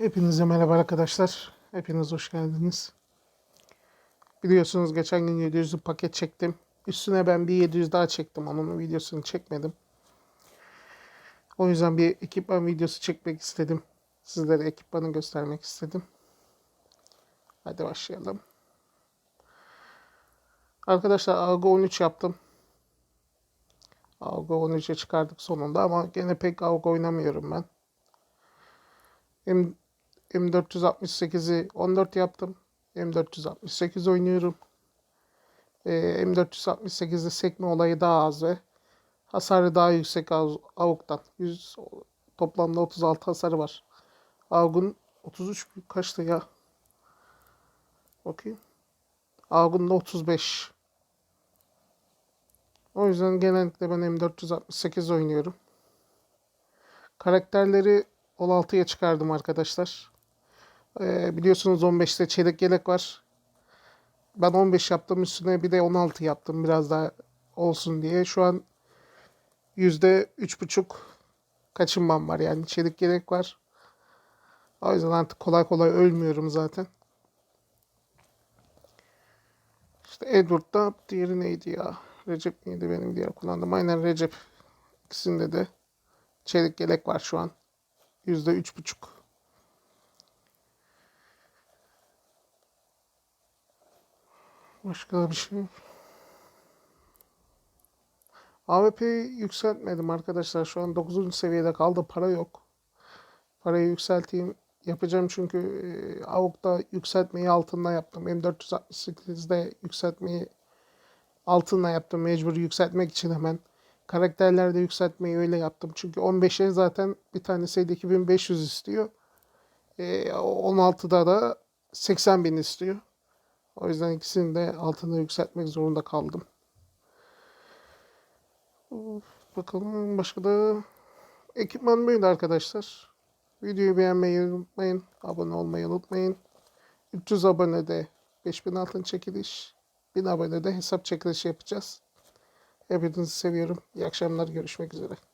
Hepinize merhaba arkadaşlar. Hepiniz hoş geldiniz. Biliyorsunuz geçen gün 700'lü paket çektim. Üstüne ben bir 700 daha çektim. Onun videosunu çekmedim. O yüzden bir ekipman videosu çekmek istedim. Sizlere ekipmanı göstermek istedim. Hadi başlayalım. Arkadaşlar Algo 13 yaptım. Algo 13'e çıkardık sonunda ama gene pek Algo oynamıyorum ben. M M468'i 14 yaptım. M468 oynuyorum. Ee, M468'de sekme olayı daha az ve hasarı daha yüksek AUG'dan. 100, toplamda 36 hasarı var. AUG'un 33 kaçtı ya? Bakayım. AUG'un da 35. O yüzden genellikle ben M468 oynuyorum. Karakterleri 16'ya çıkardım arkadaşlar. Ee, biliyorsunuz 15'te çeyrek yelek var. Ben 15 yaptım üstüne bir de 16 yaptım biraz daha olsun diye. Şu an yüzde üç buçuk kaçınmam var yani çeyrek yelek var. O yüzden artık kolay kolay ölmüyorum zaten. İşte Edward'da diğeri neydi ya? Recep miydi benim diğer kullandığım? Aynen Recep. İkisinde de çeyrek yelek var şu an. Yüzde üç buçuk. Başka bir şey. AWP'yi yükseltmedim arkadaşlar. Şu an 9. seviyede kaldı. Para yok. Parayı yükselteyim. Yapacağım çünkü e, AUG'da yükseltmeyi altından yaptım. M468'de yükseltmeyi altınla yaptım. Mecbur yükseltmek için hemen. Karakterlerde yükseltmeyi öyle yaptım. Çünkü 15'e zaten bir tanesiydi 2500 istiyor. E, 16'da da 80 bin istiyor. O yüzden ikisini de altına yükseltmek zorunda kaldım. Bakalım başka da ekipman böyle arkadaşlar. Videoyu beğenmeyi unutmayın. Abone olmayı unutmayın. 300 abonede 5000 altın çekiliş. 1000 abonede hesap çekilişi yapacağız. Hepinizi seviyorum. İyi akşamlar. Görüşmek üzere.